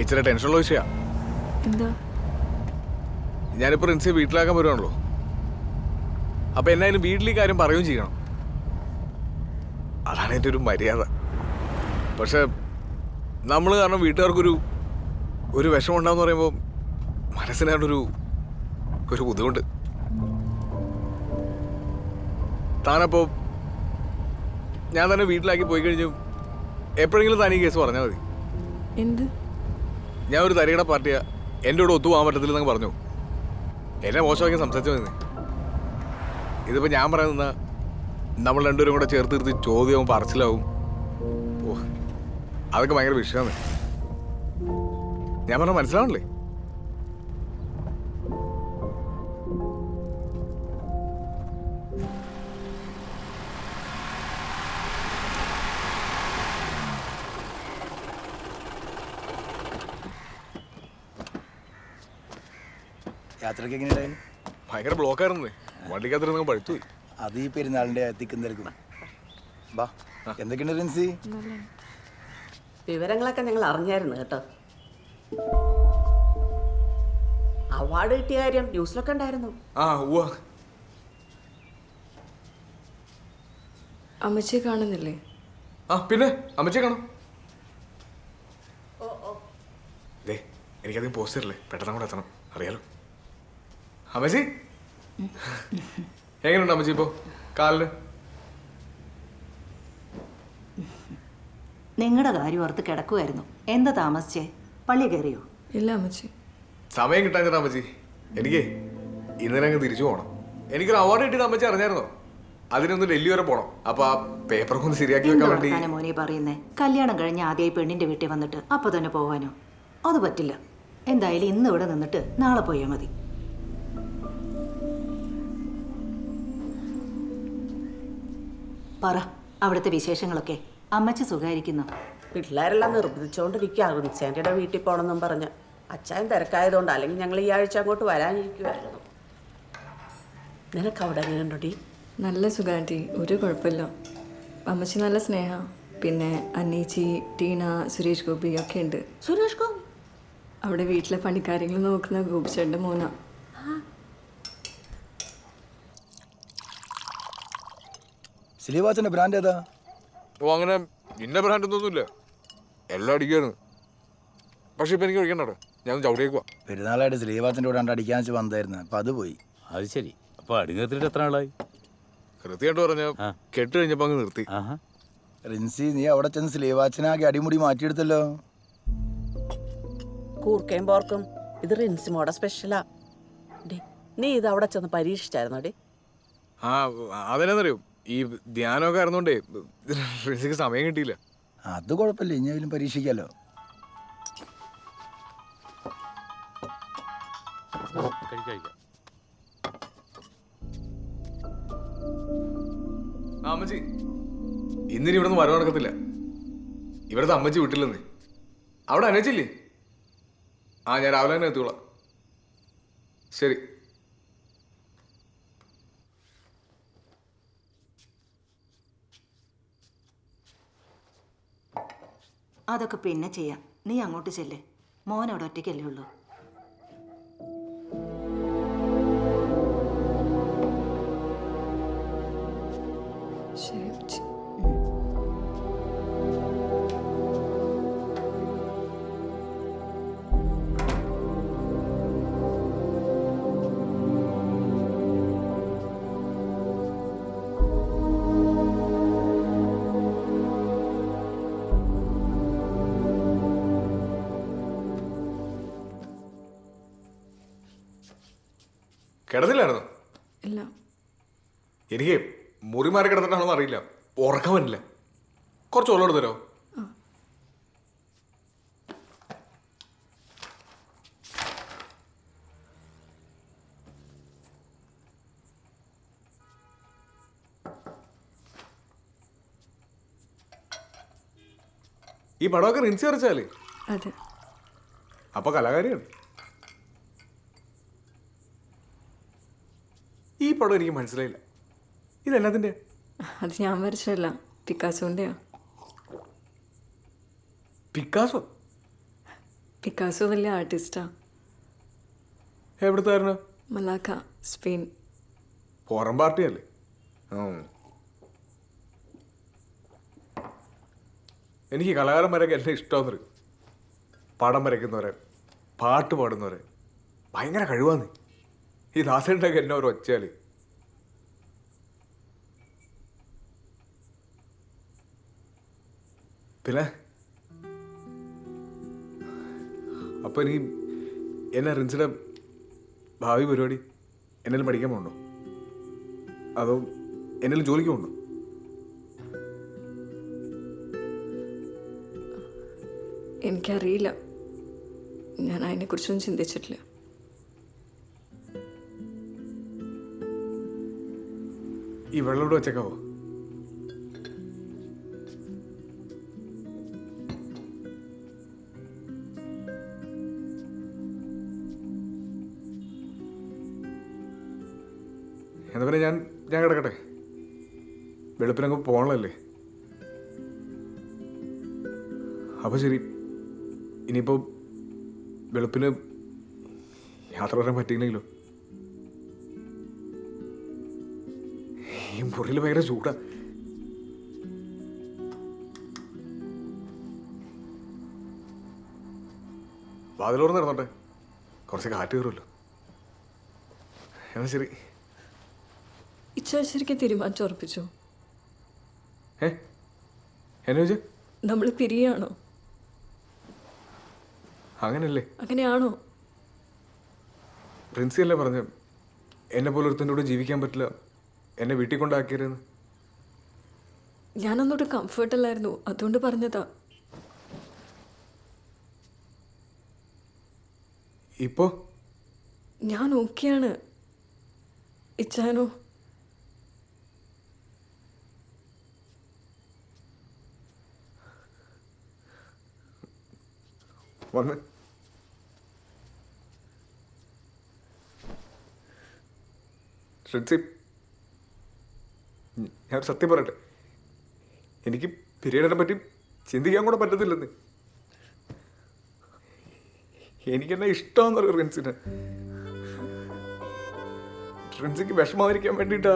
ഇച്ചിരി ടെൻഷനുള്ള വിഷയാ. എന്താ? ഞാനിപ്പോ റിൻസിയെ വീട്ടിലാക്കാൻ വരുവാണല്ലോ. അപ്പൊ എന്നായാലും വീട്ടിൽ കാര്യം പറയുകയും ചെയ്യണം. അതാണ് എന്റെ ഒരു മര്യാദ. പക്ഷെ നമ്മൾ കാരണം വീട്ടുകാർക്കൊരു ഒരു വിഷമം ഉണ്ടാകുന്ന പറയുമ്പോൾ മനസ്സിനായിട്ടൊരു ഒരു ബുദ്ധിമുട്ട്. താനപ്പോ ഞാൻ തന്നെ വീട്ടിലാക്കി പോയി കഴിഞ്ഞു. എപ്പോഴെങ്കിലും ഈ കേസ് പറഞ്ഞാൽ മതി. എന്ത്? ഞാൻ ഒരു തരികട പാർട്ടിയാ. എന്റെ കൂടെ ഒത്തുപോകാൻ പറ്റത്തില്ലെന്നങ്ങ് പറഞ്ഞു. എന്നെ മോശമാക്കി സംസാരിച്ചു വന്നേ ഇതിപ്പോൾ ഞാൻ പറയുന്ന നമ്മൾ രണ്ടുപേരും കൂടെ ചേർത്ത് നിർത്തി ചോദ്യവും പറച്ചിലാവും. ഓ അതൊക്കെ ഭയങ്കര വിഷയമാണ്. ഞാൻ പറഞ്ഞ മനസ്സിലാവണല്ലേ? യാത്രയ്ക്ക് എങ്ങനെയുണ്ടായിരുന്നു? ഭയങ്കര ബ്ലോക്കായിരുന്നു. വണ്ടിക്കകത്തിരുന്ന് പഴുത്തു അത് ഈ പെരുന്നാളിന്റെ തിക്കും തിരക്കും ബാ എന്തൊക്കെയുണ്ട് റിൻസി? വിവരങ്ങളൊക്കെ ഞങ്ങൾ അറിഞ്ഞായിരുന്നു കേട്ടോ. അവാർഡ് കിട്ടിയ കാര്യം ന്യൂസിലൊക്കെ ഉണ്ടായിരുന്നു. ആ ഉവ്വ. അമ്മച്ചിയെ കാണുന്നില്ലേ? ആ പിന്നെ? അമ്മച്ചെ കാണാം. ദേ എനിക്കധികം പോസ്റ്റ് തരില്ലേ പെട്ടെന്ന് കൂടെ എത്തണം. അറിയാലോ. അമ്മച്ചി? എങ്ങനെയുണ്ട് അമ്മച്ചി ഇപ്പോ? കാലിന് നിങ്ങളുടെ കാര്യം ഓർത്ത് കിടക്കുമായിരുന്നു എന്താ താമസിച്ചേ? പള്ളി കയറിയോ? ഇല്ല അമ്മച്ചി. സമയം കിട്ടാൻ അമ്മച്ചി. എനിക്ക് ഇന്നലെ അങ്ങ് തിരിച്ചു പോകണം എനിക്കൊരു അവാർഡ് കിട്ടിയത് അമ്മച്ചി അറിഞ്ഞായിരുന്നോ? അതിനൊന്ന് ഡൽഹി വരെ പോണം. അപ്പൊ ആ പേപ്പറൊക്കെ ഒന്ന് ശരിയാക്കി വെക്കാൻ വേണ്ടി മോനെ പറയുന്നേ? കല്യാണം കഴിഞ്ഞ് ആദ്യമായി പെണ്ണിന്റെ വീട്ടിൽ വന്നിട്ട് അപ്പൊ തന്നെ പോവാനോ? അത് പറ്റില്ല. എന്തായാലും ഇന്ന് ഇവിടെ നിന്നിട്ട് നാളെ പോയാൽ മതി. പറ അവിടുത്തെ വിശേഷങ്ങളൊക്കെ. അമ്മച്ചി സുഖമായിരിക്കുന്നു പിള്ളേരെല്ലാം നിർബന്ധിച്ചുകൊണ്ടിരിക്കുക റിൻസാന്റിയുടെ വീട്ടിൽ പോകണമെന്നും പറഞ്ഞ്. അച്ഛൻ തിരക്കായതുകൊണ്ട് അല്ലെങ്കിൽ ഞങ്ങൾ ഈ ആഴ്ച അങ്ങോട്ട് വരാനിരിക്കുമായിരുന്നു നിനക്ക് അവിടെ എങ്ങനെയുണ്ടോടി നല്ല സുഖാന്റി ഒരു കുഴപ്പമില്ല. അമ്മച്ചി നല്ല സ്നേഹ. പിന്നെ അന്നീച്ചി ടീന സുരേഷ് ഗോപി ഒക്കെ ഉണ്ട്. സുരേഷ് ഗോപി? അവിടെ വീട്ടിലെ പണിക്കാര്യങ്ങൾ നോക്കുന്ന ഗോപിച്ചേട്ടന്റെ മോന. സിലിവാച്ചന്റെ ബ്രാൻഡ് ഏതാ? ഓ അങ്ങനെ ഇന്ന ബ്രാൻഡ് ഒന്നുമില്ല. എല്ലാം അടിക്കുകയാണ് പക്ഷെ ഇപ്പൊ എനിക്ക് കഴിക്കണ്ടോ ഞാൻ ചവിടിയേക്കുവാ പെരുന്നാളായിട്ട് സിലിവാച്ചന്റെ കൂടെ കണ്ട് അടിക്കാൻ വെച്ച് വന്നായിരുന്നു അപ്പൊ അത് പോയി. അത് ശരി. അപ്പൊ അടുങ്ങത്തിട്ട് എത്ര ആളായി കൃത്യമായിട്ട് പറഞ്ഞ. കെട്ട് കഴിഞ്ഞപ്പോ അങ്ങ് നിർത്തി. റിൻസി നീ അവിടെ ചെന്ന് ശ്രീവാച്ചനാകെ അടിമുടി മാറ്റിയെടുത്തല്ലോ. കൂർക്കയും പോർക്കും. ഇത് റിൻസിമോടെ സ്പെഷ്യലാ ഡി നീ ഇത് അവിടെ ചെന്ന് പരീക്ഷിച്ചായിരുന്നോ ഡി? ആ അതെന്നാന്നറിയോ ഈ ധ്യാനമൊക്കെ ആയിരുന്നോണ്ടേ റിസിക്ക് സമയം കിട്ടിയില്ല. അത് കുഴപ്പമില്ല. ഇനിയെങ്കിലും പരീക്ഷിക്കാലോ. അമ്മച്ചി ഇന്നിനി ഇവിടെ നിന്ന് വരവ് നടക്കത്തില്ല. ഇവിടുത്തെ അമ്മച്ചി വിട്ടില്ലെന്ന് അവിടെ അനച്ചില്ലേ ആ ഞാൻ രാവിലെ തന്നെ എത്തിക്കോളാം. ശരി. അതൊക്കെ പിന്നെ ചെയ്യാം. നീ അങ്ങോട്ട് ചെല്ലേ. മോൻ അവിടെ ഒറ്റയ്ക്കല്ലേ ഉള്ളൂ. കിടന്നില്ലായിരുന്നു? ഇല്ല. എനിക്ക് മുറി മാറി കിടന്നിട്ടാണോ അറിയില്ല. ഉറക്കം വരില്ല. കുറച്ച് വെള്ളം എടുത്തരോ ഈ പടമൊക്കെ റിൻസി വരച്ചാൽ? അതെ. അപ്പൊ കലാകാരിയാണ്. പടം എനിക്ക് മനസ്സിലായില്ല. ഇതെല്ലാത്തിന്റെ അത് ഞാൻ വരച്ചതല്ല പിക്കാസോന്റെയാ. പിക്കാസോ? പിക്കാസോ വലിയ ആർട്ടിസ്റ്റാ. എവിടുത്തായിരുന്നു മലാക്ക സ്പെയിൻ. പുറം പാർട്ടിയല്ലേ. എനിക്ക് കലാകാരന്മാരൊക്കെ എല്ലാം ഇഷ്ടമെന്നറിയും പടം വരയ്ക്കുന്നവരെ പാട്ട് പാടുന്നവരെ. ഭയങ്കര കഴിവാന്ന്. ഈ ദാസേട്ടൊക്കെ എന്നെ ഒരു ഒച്ചാൽ പിന്നെ അപ്പൊ ഇനി എന്നെ റിൻസിയുടെ ഭാവി പരിപാടി എന്നാലും പഠിക്കാൻ പോകണ്ടോ അതോ എന്നാലും ജോലിക്ക് പോകണ്ടോ എനിക്കറിയില്ല. ഞാൻ അതിനെക്കുറിച്ചൊന്നും ചിന്തിച്ചിട്ടില്ല. ഈ വെള്ളം ഇവിടെ വെച്ചേക്കാവോ? എന്നാ പിന്നെ ഞാൻ ഞാൻ കിടക്കട്ടെ. വെളുപ്പിനങ്ങ് പോകണല്ലേ അപ്പൊ ശരി. ഇനിയിപ്പോ വെളുപ്പിന് യാത്ര വരാൻ പറ്റിയില്ലെങ്കിലോ? ഈ മുറിയിൽ ഭയങ്കര ചൂടാ. വാതിലോർന്ന് നടന്നോട്ടെ. കുറച്ച് കാറ്റ് കയറുമല്ലോ. എന്നാ ശരി. ശരിക്കും തീരുമാനിച്ചു ഉറപ്പിച്ചു? നമ്മൾ പിരിയാണോ? അങ്ങനല്ലേ? അങ്ങനെയാണോ? പ്രിൻസി അല്ലേ പറഞ്ഞ എന്നെ പോലെ ഒരുത്തന്റെ കൂടെ ജീവിക്കാൻ പറ്റില്ല എന്നെ വീട്ടിൽ കൊണ്ടാക്കിയതെന്ന് കംഫേർട്ട് അല്ലായിരുന്നു അതുകൊണ്ട് പറഞ്ഞതാ. ഇപ്പോ? ഞാൻ ഓക്കെയാണ്. ഇച്ചാനോ? വന്ന്. ശ്രുതി ഞാൻ സത്യം പറയട്ടെ? എനിക്ക് പിരീഡിനെ പറ്റി ചിന്തിക്കാൻ കൂടെ പറ്റത്തില്ലെന്ന്. എനിക്കെന്നെ ഇഷ്ടമാണെന്നറിയോ റിൻസിനെ? റിൻസിക്ക് വിഷമാതിരിക്കാൻ വേണ്ടിട്ടാ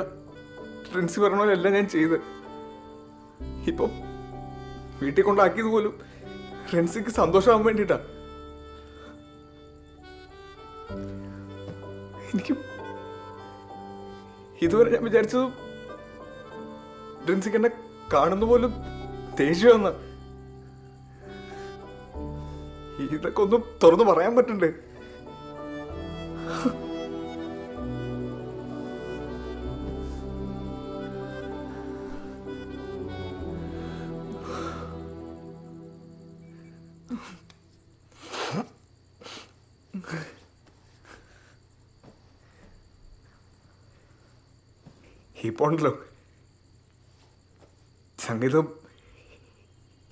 റിൻസി പറഞ്ഞ പോലെ എല്ലാം ഞാൻ ചെയ്ത് ഇപ്പം വീട്ടിൽ കൊണ്ടാക്കിയത് പോലും റിൻസിക്ക് സന്തോഷമാകാൻ വേണ്ടിട്ടാ. എനിക്ക് ഇതുവരെ ഞാൻ വിചാരിച്ചത് റെൻസിക്ക് എന്നെ കാണുന്ന പോലും ദേഷ്യമെന്ന ഇതൊക്കെ ഒന്നും തുറന്നു പറയാൻ പറ്റണ്ടേ? ഇപ്പോൾ ഉണ്ടല്ലോ സംഗീതം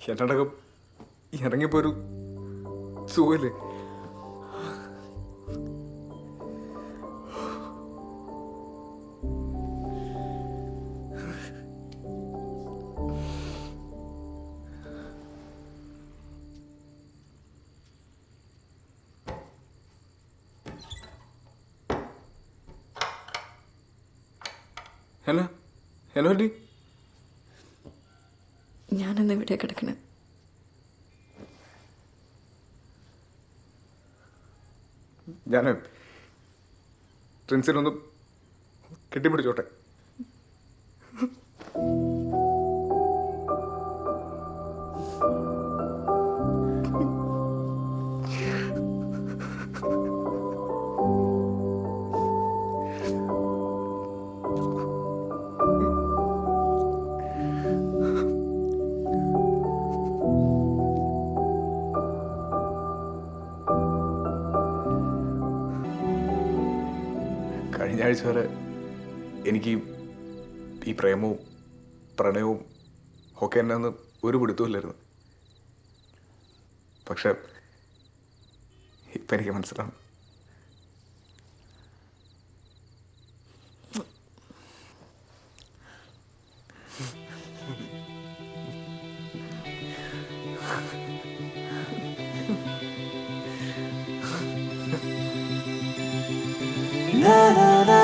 എന്നടക്കം ഇറങ്ങിയപ്പോ ഒരു സുഖല്ലേ എന്നാ ഹലോ ഡി ഞാനെന്ന് ഇവിടെ കിടക്കണേ? ഞാൻ ട്രിൻസിനൊന്ന് കെട്ടിപ്പിടിച്ചോട്ടെ. ആഴ്ച വരെ എനിക്ക് ഈ പ്രേമവും പ്രണയവും ഒക്കെ എന്നെ ഒന്ന് ഒരു പിടുത്തമില്ലായിരുന്നു പക്ഷെ ഇപ്പം എനിക്ക് മനസ്സിലാവും na na na